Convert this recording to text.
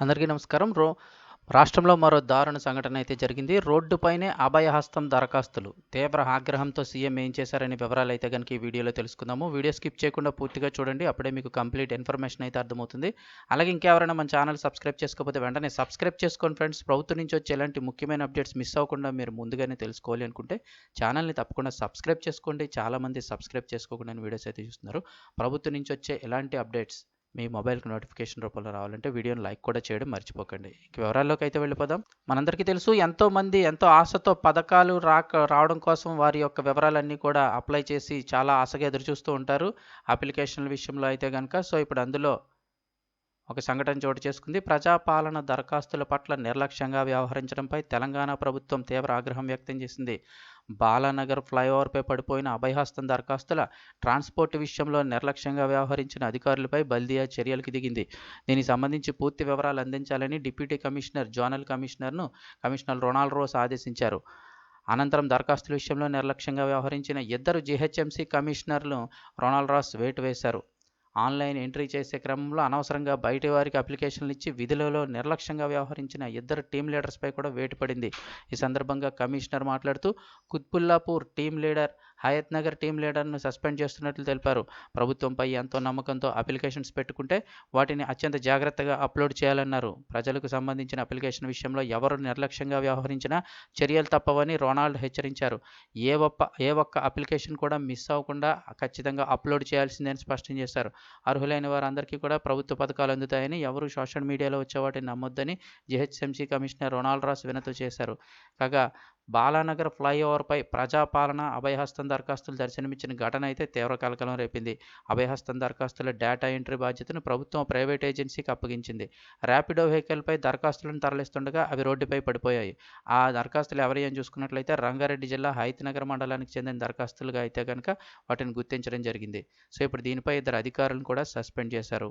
అందరికీ నమస్కారం. రో రాష్ట్రంలో మరో దారుణ సంఘటన అయితే జరిగింది. రోడ్డుపైనే అభయహస్తం దరఖాస్తులు. తీవ్ర ఆగ్రహంతో సీఎం ఏం చేశారనే వివరాలు అయితే కనుక ఈ వీడియోలో తెలుసుకుందాము. వీడియో స్కిప్ చేయకుండా పూర్తిగా చూడండి. అప్పుడే మీకు కంప్లీట్ ఇన్ఫర్మేషన్ అయితే అర్థమవుతుంది. అలాగే ఇంకెవరైనా మన ఛానల్ సబ్స్క్రైబ్ చేసుకోకపోతే వెంటనే సబ్స్క్రైబ్ చేసుకోండి ఫ్రెండ్స్. ప్రభుత్వం నుంచి వచ్చే ఎలాంటి ముఖ్యమైన అప్డేట్స్ మిస్ అవ్వకుండా మీరు ముందుగానే తెలుసుకోవాలి అనుకుంటే ఛానల్‌ని తప్పకుండా సబ్స్క్రైబ్ చేసుకోండి. చాలామంది సబ్స్క్రైబ్ చేసుకోకుండా వీడియోస్ అయితే చూస్తున్నారు. ప్రభుత్వం నుంచి వచ్చే ఎలాంటి అప్డేట్స్ మీ మొబైల్‌కి నోటిఫికేషన్ రూపంలో రావాలంటే వీడియోని లైక్ కూడా చేయడం మర్చిపోకండి. ఇక వివరాల్లోకి అయితే వెళ్ళిపోదాం. మనందరికీ తెలుసు ఎంతోమంది ఎంతో ఆశతో పథకాలు రాక రావడం కోసం వారి యొక్క వివరాలన్నీ కూడా అప్లై చేసి చాలా ఆశగా ఎదురుచూస్తూ ఉంటారు. అప్లికేషన్‌ల విషయంలో అయితే గనక సో ఇప్పుడు అందులో ఒక సంఘటన చోటు చేసుకుంది. ప్రజాపాలన దరఖాస్తుల పట్ల నిర్లక్ష్యంగా వ్యవహరించడంపై తెలంగాణ ప్రభుత్వం తీవ్ర ఆగ్రహం వ్యక్తం చేసింది. బాలానగర్ ఫ్లైఓవర్పై పడిపోయిన అభయహస్తం దరఖాస్తుల ట్రాన్స్‌పోర్ట్ విషయంలో నిర్లక్ష్యంగా వ్యవహరించిన అధికారులపై బల్దియా చర్యలకు దిగింది. దీనికి సంబంధించి పూర్తి వివరాలు అందించాలని డిప్యూటీ కమిషనర్, జోనల్ కమిషనర్‌ను కమిషనర్ రొనాల్డ్ రోస్ ఆదేశించారు. అనంతరం దరఖాస్తుల విషయంలో నిర్లక్ష్యంగా వ్యవహరించిన ఇద్దరు జీహెచ్ఎంసీ కమిషనర్‌లు రొనాల్డ్ రాస్ వేటు వేశారు. ఆన్‌లైన్ ఎంట్రీ చేసే క్రమంలో అనవసరంగా బయటి వారికి అప్లికేషన్లు ఇచ్చి విధులలో నిర్లక్ష్యంగా వ్యవహరించిన ఇద్దరు టీమ్ లీడర్స్‌పై కూడా వేటు పడింది. ఈ సందర్భంగా కమిషనర్ మాట్లాడుతూ Quthbullapur team leader, Hayath Nagar team లీడర్‌ను suspend చేస్తున్నట్లు తెలిపారు. ప్రభుత్వంపై ఎంతో నమ్మకంతో అప్లికేషన్స్ పెట్టుకుంటే వాటిని అత్యంత జాగ్రత్తగా అప్లోడ్ చేయాలన్నారు. ప్రజలకు సంబంధించిన అప్లికేషన్ విషయంలో ఎవరు నిర్లక్ష్యంగా వ్యవహరించినా చర్యలు తప్పవని రొనాల్డ్ హెచ్చరించారు. ఏ ఒప్ప ఏ ఒక్క అప్లికేషన్ కూడా మిస్ అవ్వకుండా ఖచ్చితంగా అప్లోడ్ చేయాల్సిందే అని స్పష్టం చేశారు. అర్హులైన వారందరికీ కూడా ప్రభుత్వ పథకాలు అందుతాయని, ఎవరు సోషల్ మీడియాలో వచ్చే వాటిని నమ్మొద్దని జీహెచ్ఎంసీ కమిషనర్ రొనాల్డ్ రాస్ వినతి చేశారు. కాగా బాలానగర్ ఫ్లైఓవర్పై ప్రజాపాలన, అభయహస్తం దరఖాస్తులు దర్శనమిచ్చిన ఘటన అయితే తీవ్ర కలకలం రేపింది. అభయహస్తం దరఖాస్తుల డేటా ఎంట్రీ బాధ్యతను ప్రభుత్వం ప్రైవేట్ ఏజెన్సీకి అప్పగించింది. ర్యాపిడో వెహికల్‌పై దరఖాస్తులను తరలిస్తుండగా అవి రోడ్డుపై పడిపోయాయి. ఆ దరఖాస్తులు ఎవరియి చూసుకున్నట్లయితే రంగారెడ్డి జిల్లా హైతనగర్ మండలానికి చెందిన దరఖాస్తులుగా అయితే కనుక వాటిని గుర్తించడం జరిగింది. సో ఇప్పుడు దీనిపై ఇద్దరు అధికారులను కూడా సస్పెండ్ చేశారు.